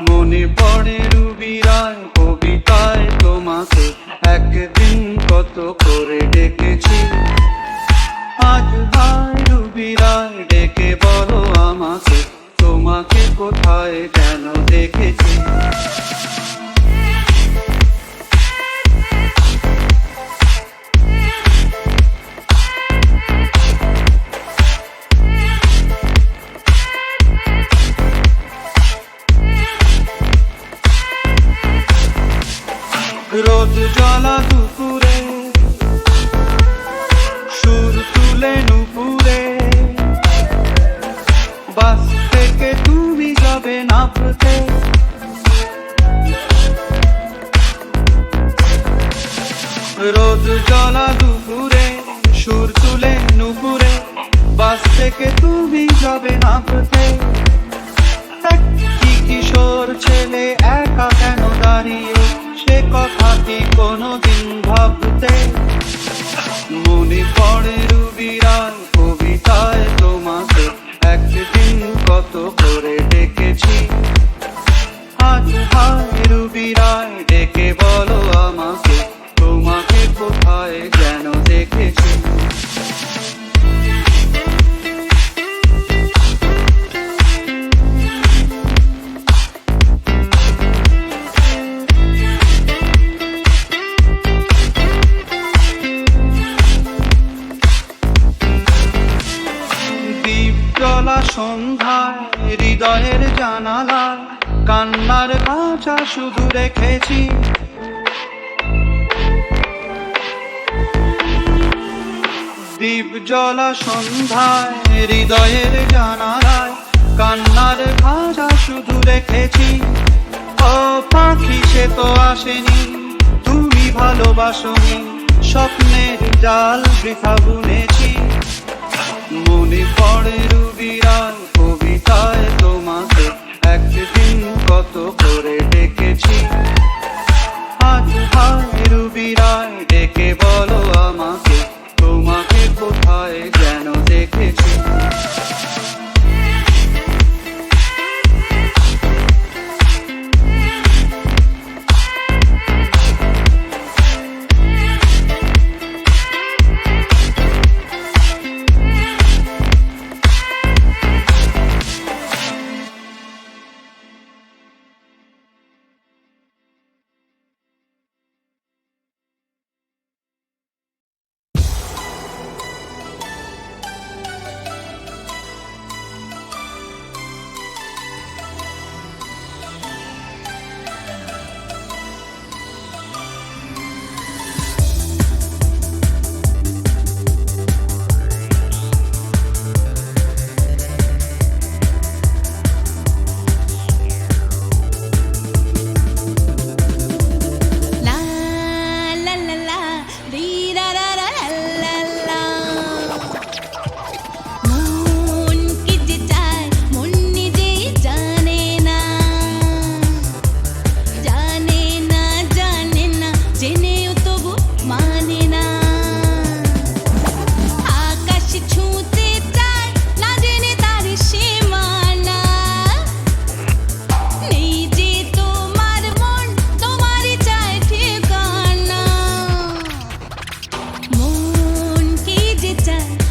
মনে পড়ে রুবি রায় কবিতায় তোমাকে। একদিন কত করে ডেকেছি। আজ ভাই রুবি রায় ডেকে বলো আমাকে, তোমাকে কোথায় কেন দেখেছি। তুলে নুপুরে বাস থেকে তুমি যাবে নাপতে রোদ জ্বলা দুপুরে, সুর তুলে নুপুরে। বাস থেকে তুমি যাবে নাপতে কি কিশোর ছেলে একা কেন দাঁড়িয়ে? সে কথা কি কোনোদিন ভাবতে মনে পড়ে রুবিরার কবিতায় তোমাকে। একদিন কত করে ডেকেছি হায় রুবিরায় ডেকে বলো শুধু রেখেছি দ্বীপ জলা সন্ধ্যায়, হৃদয়ের জানালায়, কান্নার খাঁচা শুধু রেখেছি ও পাখি, সে তো আসেনি, তুমি ভালোবাসনি, স্বপ্নের জাল বৃথা বুনেছি। মনে পড়ে রুবিরার কবিতায় তোমাকে একদিন কত করে ডেকেছি আজ হায় রুবিরায় ডেকে বলো আমাকে তোমাকে কোথায় যেন দেখেছি। time.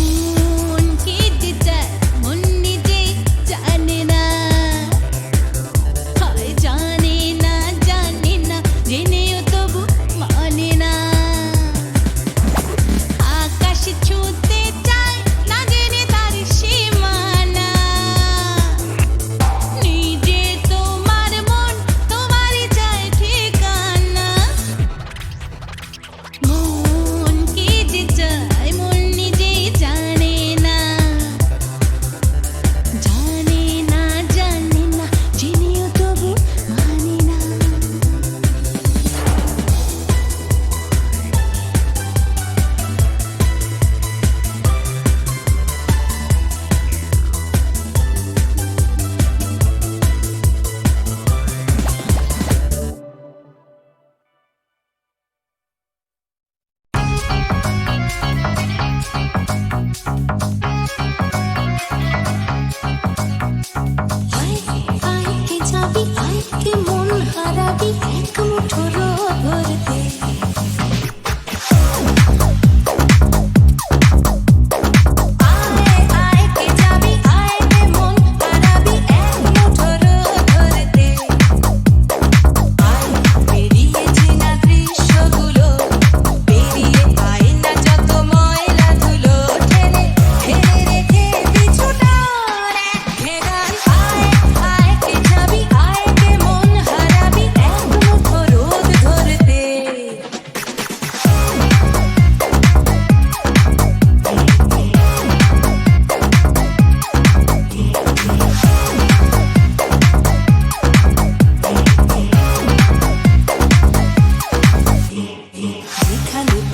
you.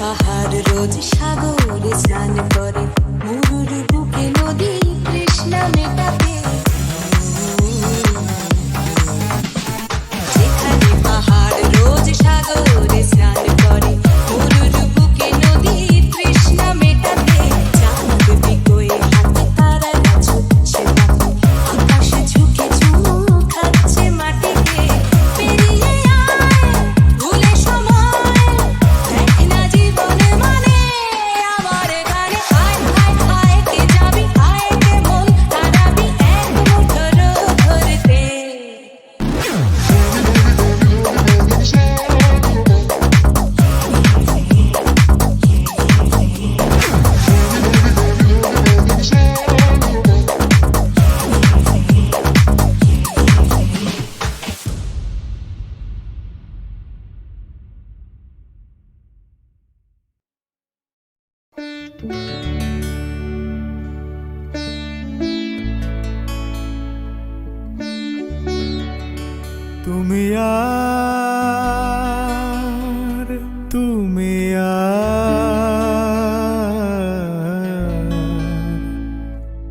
পাহাড় রোজ সাগরে স্নান করে। মরুর বুকে নদী তৃষ্ণা মেটাতে। যেখানে পাহাড় রোজ সাগরে স্নান করে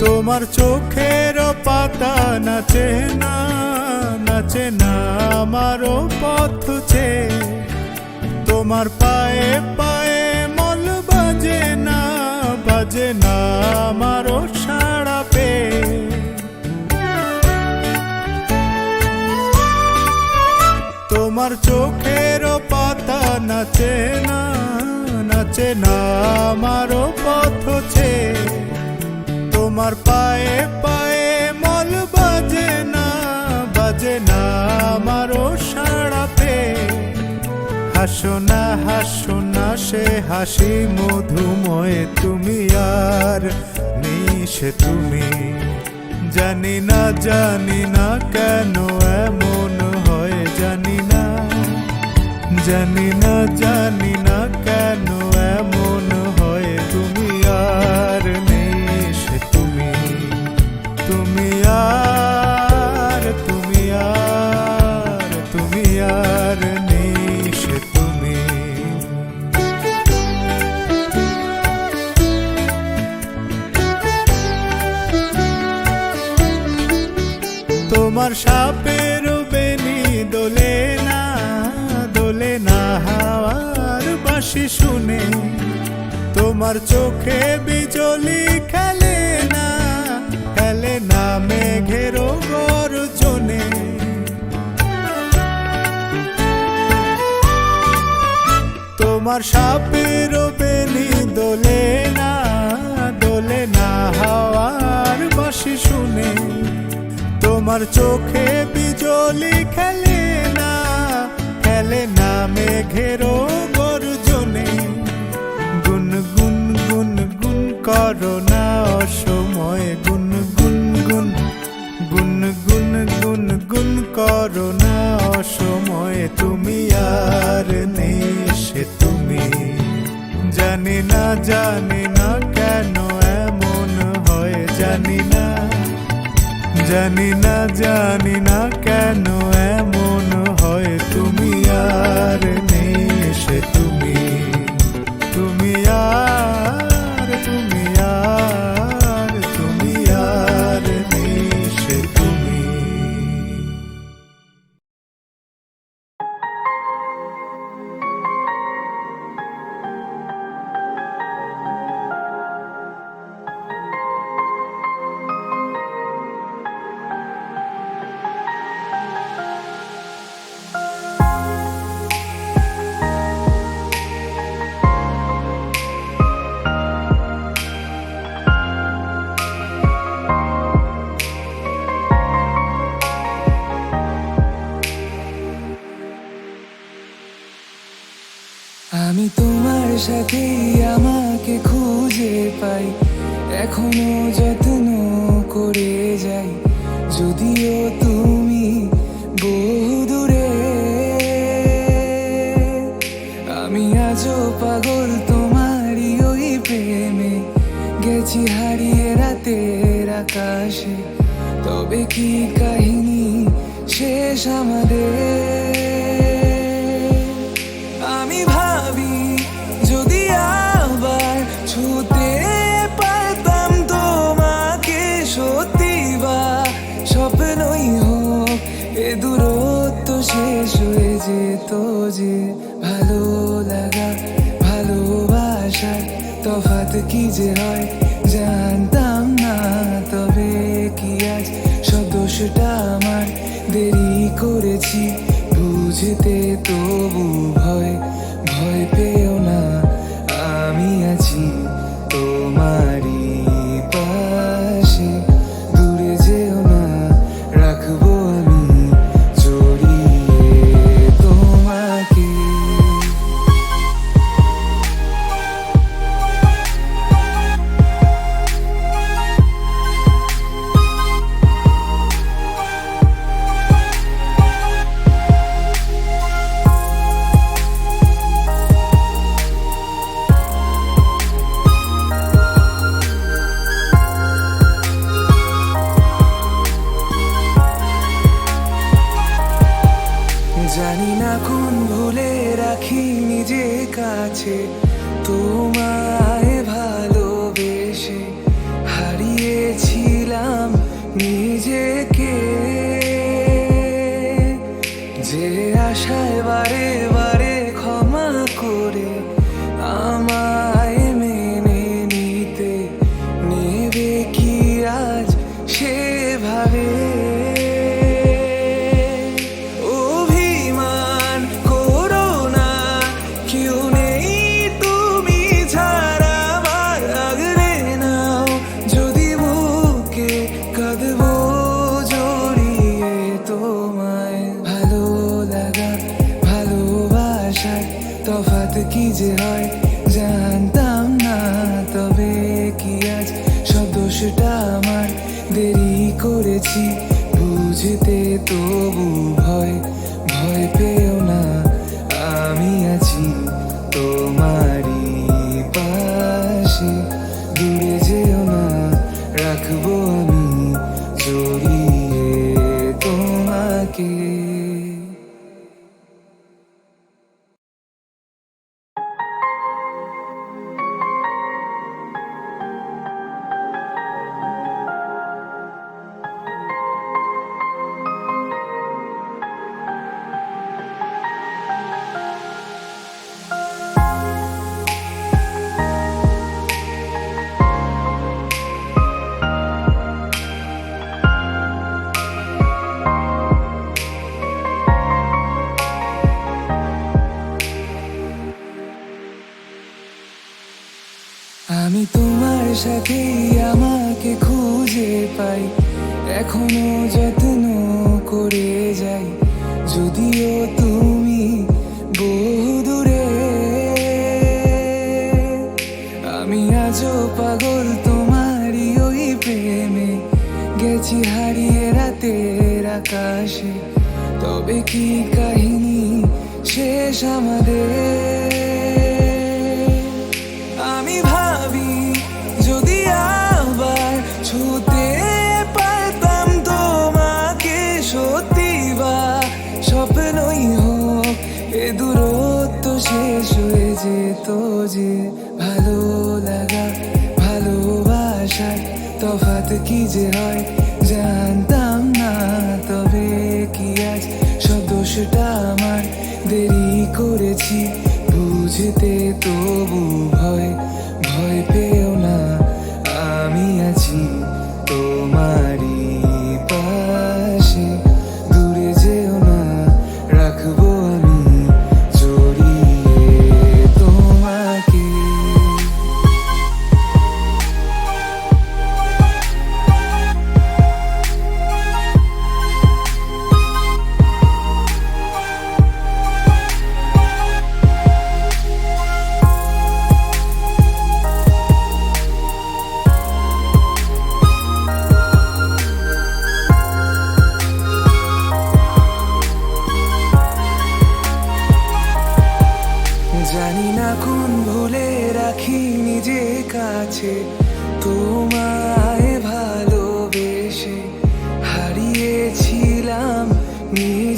তোমার চোখের পাতা নাচে না নাচে না, আমারও পথ তোমার পায়ে পায়ে মল বাজে না বাজে না, আমারও সাড়া পে। তোমার চোখের পাতা নাচে না নাচে না, আমারও পথ ছে। তোমার পায়ে পায়ে মল বাজে না বাজে না আমারও সাড়া পে। হাসো না হাসো না সে হাসি মধুময়ে, তুমি আর সে তুমি। জানি না জানি না কেন এমন হয়, জানি না। জানি না জানি না কেন এমন আর তুমি আর তুমি আর সে তুমি। তোমার সাপের বেনি দোলে না দোলে না হাওয়ার বাসি শুনে। তোমার চোখে বিজলি খেলে না মেঘের গর্জনে। তোমার সাপের বেনি দোলে না দোলে না হাওয়ার বাসি শুনে। তোমার চোখে বিজলি খেলে না খেলে না মেঘের গর্জনে। গুন গুন গুন গুন করো না জানি না কেন এমন হয় জানি না। জানি না জানি না কেন সাথেই আমাকে খুঁজে পাই, এখনও যত্ন করে যাই। যদিও তুমি বহু দূরে, আমি আজও পাগল তোমারই ওই প্রেমে। গেছি হারিয়ে রাতের আকাশে, তবে কি কাহিনী শেষ আমাদের? যেত যে ভালো লাগা ভালোবাসার তফাত কি যে হয় জানতাম না। তবে কি আজ সদস্যটা আমার? দেরি করেছি, বুঝতে তবু ভয় তবু ভয় ভয় পেও না আমি আছি তোমারই পাশে। এখনও যত্ন করে যাই। যদিও তুমি বহু দূরে। আমি আজও পাগল তোমারই ওই প্রেমে। গেছি হারিয়ে রাতের আকাশে। তবে কি কাহিনী শেষ আমাদের? রাতে কি যে হয় জানতাম না, তবে কি আজ সদস্যটা আমার? দেরি করেছি বুঝতে, তবু জানি না কোন ভুলে রাখি নিজে কাছে। তোমায় ভালোবেসে হারিয়েছিলাম নিয়ে